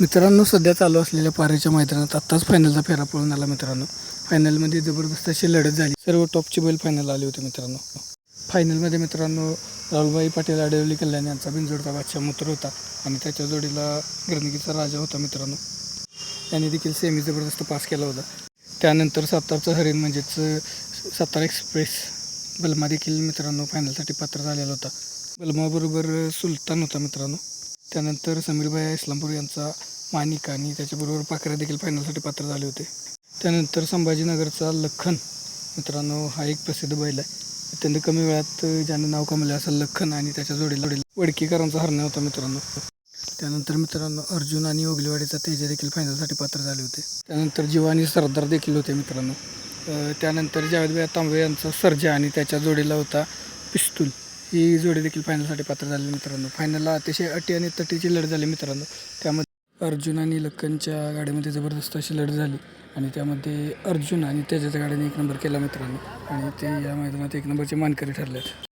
मित्रांनो सध्या चालू असलेल्या पारेच्या मैदानात आत्ताच फायनलचा फेरा पळून आला मित्रांनो. फायनलमध्ये जबरदस्त अशी लढत झाली. सर्व टॉपची बैल फायनल आले होते मित्रांनो. फायनलमध्ये मित्रांनो राहुलभाई पाटील आडवली कल्याण यांचा बिनजोडचा बादशाह मूत्र होता आणि त्याच्या जोडीला गिरणकीचा राजा होता मित्रांनो. त्यांनी देखील सेमी जबरदस्त पास केला होता. त्यानंतर सातारचं हरिण म्हणजेच सातारा एक्सप्रेस बलमा देखील मित्रांनो फायनलसाठी पात्र झालेला होता. बलमाबरोबर सुलतान होता मित्रांनो. त्यानंतर समीरभाई इस्लामपूर यांचा माणिक आणि त्याच्याबरोबर पाकऱ्या देखील फायनलसाठी पात्र झाले होते. त्यानंतर संभाजीनगरचा लखन मित्रांनो हा एक प्रसिद्ध बैल आहे. अत्यंत कमी वेळात ज्यानं नाव कमवलं असं लखन आणि त्याच्या जोडीला जोडीला वडकीकरांचा हरणा होता मित्रांनो. त्यानंतर मित्रांनो अर्जुन आणि ओगलेवाडीचा तेजे देखील फायनलसाठी पात्र झाले होते. त्यानंतर जीवा आणि सरदार देखील होते मित्रांनो. त्यानंतर जावेदभाई तांबे यांचा सर्जा आणि त्याच्या जोडीला होता पिस्तूल. ही जोडी देखील फायनलसाठी पात्र झाली मित्रांनो. फायनलला अतिशय अटी आणि तटीची लढत झाली मित्रांनो. त्यामध्ये अर्जुन आणि लखनच्या गाडीमध्ये जबरदस्त अशी लढत झाली आणि त्यामध्ये अर्जुन आणि त्याच्याच्या गाडीने एक नंबर केला मित्रांनो. आणि ते या मैदानात एक नंबरचे मानकरी ठरले आहेत